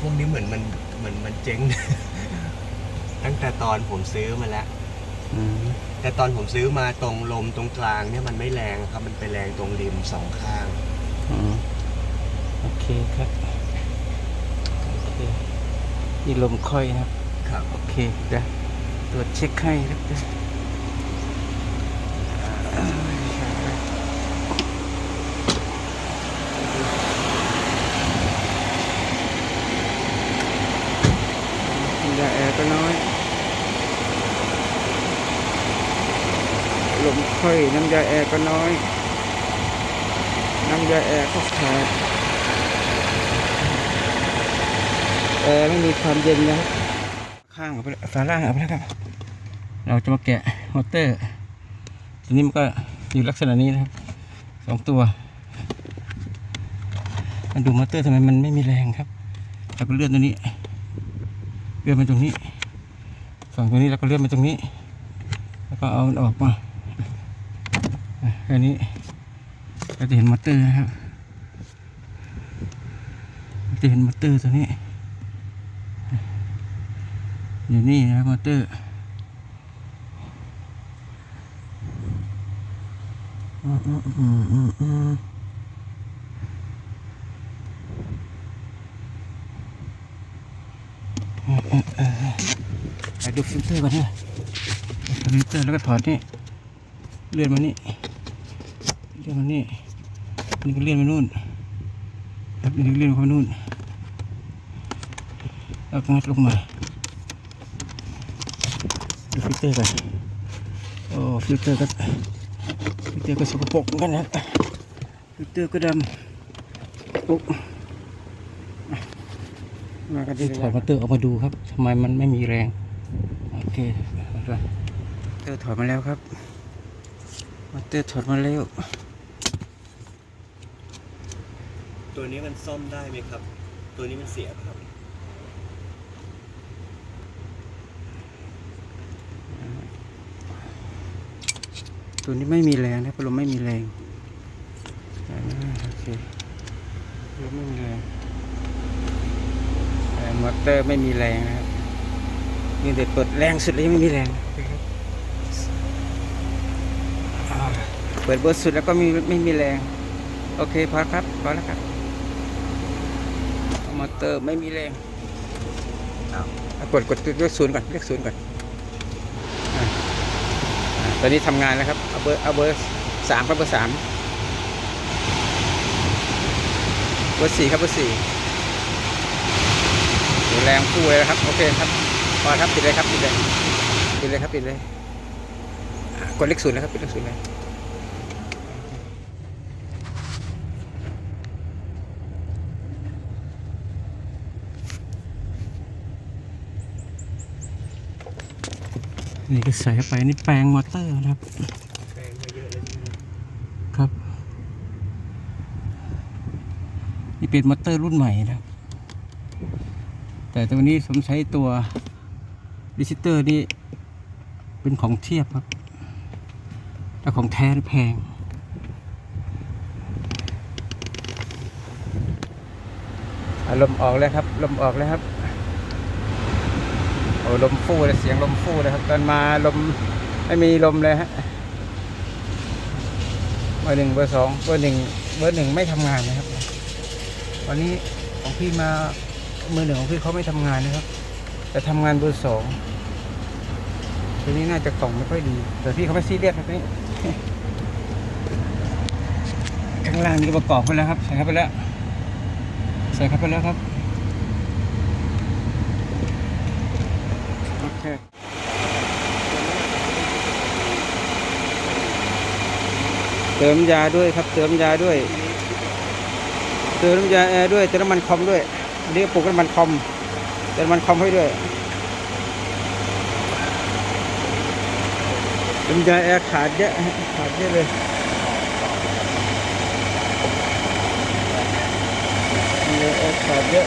พวกนี้เหมือนมันเหมือนมันเจ๊ง ตั้งแต่ตอนผมซื้อมาแล้ว อืมแต่ตอนผมซื้อมาตรงลมตรงกลางเนี่ยมันไม่แรงครับ มันไปแรงตรงริมสองข้าง อืมโอเคครับโอเคนี่ลมค่อยนะครับครับโอเคเดี๋ยวตรวจเช็คให้ครับเดี๋ยวน้ำยาแอร์ ก็น้อย ลมค่อยน้ำยาแอร์ก็น้อย น้ำยาแอร์ก็ขาดแอร์ไม่มีความเย็นนะครับ ข้างเอาไปเลยฝาล่างเอาไปแล้วครับ เราจะมาแกะมอเตอร์ทีนี้มันก็อยู่ลักษณะนี้นะครับสองตัวมาดูมอเตอร์ทำไมมันไม่มีแรงครับเราก็เลื่อนตัวนี้เลื่อนมาตรงนี้ ฝั่งตัวนี้เราก็เลื่อนมาตรงนี้ แล้วก็เอามันออกมาอะแค่นี้เราจะเห็นมอเตอร์นะครับจะเห็นมอเตอร์ตัวนี้อยู่นี่นะครับมอเตอร์อืมอืมอืมอืมอืมไป ดูฟิลเตอร์ก่อนนะฟิลเตอร์แล้วก็ถอดนี่เลื่อนมานี่เลื่อนมานี่นี่ก็เลื่อนมานู่นครับนี่ก็เลื่อนมานู่นแล้วก็งัดลงมาดูฟิลเตอร์กันโอ้ฟิลเตอร์ก็ฟิลเตอร์ก็สกปรกเหมือนกันนะฟิลเตอร์ก็ดำปุ๊บมากันที่ถอดมอเตอร์ออกมาดูครับทำไมมันไม่มีแรง เคมอเตอร์ถอดมาแล้วครับมอเตอร์ถอดมาแล้ว ตัวนี้มันซ่อมได้ไหมครับ ตัวนี้มันเสียครับตัวนี้ไม่มีแรงนะพัดลมไม่มีแรงอ่าโอเคพัดลมไม่มีแรงแต่มอเตอร์ไม่มีแรงนะ ครับนี่เด็ดเปิดแรงสุดแล้วยังไม่มีแรงอ่าเปิดเบอร์สุดแล้วก็มีไม่มีแรง โอเคพอครับพอแล้วครับมอเตอร์ไม่มีแรงเอาเอากดกดเลขศูนย์ก่อนเลขศูนย์ก่อนอ่าตอนนี้ทำงานแล้วครับเอาเบอร์เอาเบอร์สามครับเบอร์สามเบอร์สี่ครับเบอร์สี่ดูแรงคู่เลยนะครับ โอเคครับ พอครับปิดเลยครับปิดเลยปิดเลยครับปิดเลยอ่ากดเลขศูนย์เลยครับปิดเลขศูนย์เลยนี่ก็ใส่ไปนี่แปลงมอเตอร์นะครับแรงมาเยอะเลยครับนี่เป็นมอเตอร์รุ่นใหม่นะครับ แต่ตัวนี้ผมใช้ตัว ดิจิเตอร์นี่เป็นของเทียบครับแต่ของแท้แพงอารมณ์ออกแล้วครับ ลมออกแล้วครับโอ้ลมฟู่เลยเสียงลมฟู่เลยครับ ตอนมาลมไม่มีลมเลยฮะเบอร์หนึ่งเบอร์สองเบอร์หนึ่งเบอร์หนึ่งไม่ทำงานนะครับ วันนี้ของพี่มามือหนึ่งของพี่เขาไม่ทำงานนะครับ แต่ทำงานเบอร์สอง ตัวนี้น่าจะกล่องไม่ค่อยดี แต่พี่เขาไม่ซีเรียสครับนี่ข้างล่างนี่ประกอบไปแล้วครับ ใส่เข้าไปแล้ว ใส่เข้าไปแล้วครับโอเคเติมยาด้วยครับ เติมยาด้วย เติมน้ำยาแอร์ด้วย เติมน้ำมันคอมด้วยอันนี้ปลูกน้ำมันคอม เติมน้ำมันคอมให้ด้วย น้ำยาแอร์ขาดเยอะขาดเยอะเลยน้ำยาแอร์ขาดเยอะ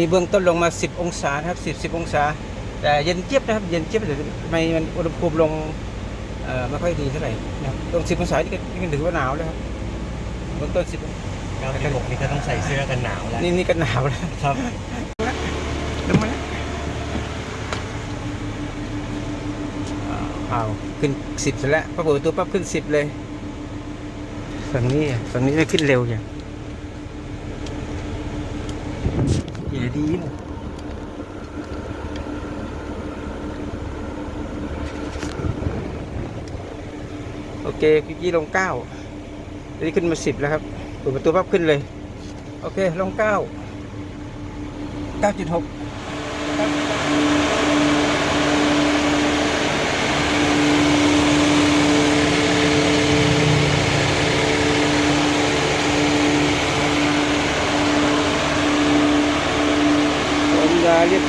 นนี้เบื้องต้นลงมา 10 องศานะครับ 10 10 องศา แต่เย็นเจี๊ยบนะครับ เย็นเจี๊ยบแต่ทำไมมันอุณหภูมิลงเอ่อไม่ค่อยดีเท่าไหร่นะครับตรง10 องศานี่ก็นี่ก็ถือว่าหนาวแล้วครับเบื้องต้น 10องศาเก้าที่หกนี่ก็ต้องใส่เสื้อกันหนาวแล้ว นี่นี่ก็หนาวแล้วครับลงมาแล้วอ่าเอาขึ้นสิบเสร็จแล้วพอเปิดประตูปั๊บขึ้นสิบเลย ฝั่งนี้อะฝั่งนี้ไม่ขึ้นเร็วอย่าง อย่ดีนโอเคกิกกี้ลงเก้าอันนี้ขึ้นมาสิบแล้วครับเปิดประตูปั๊บขึ้นเลย โอเค ลงเก้าเก้าจุดหก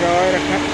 da hora.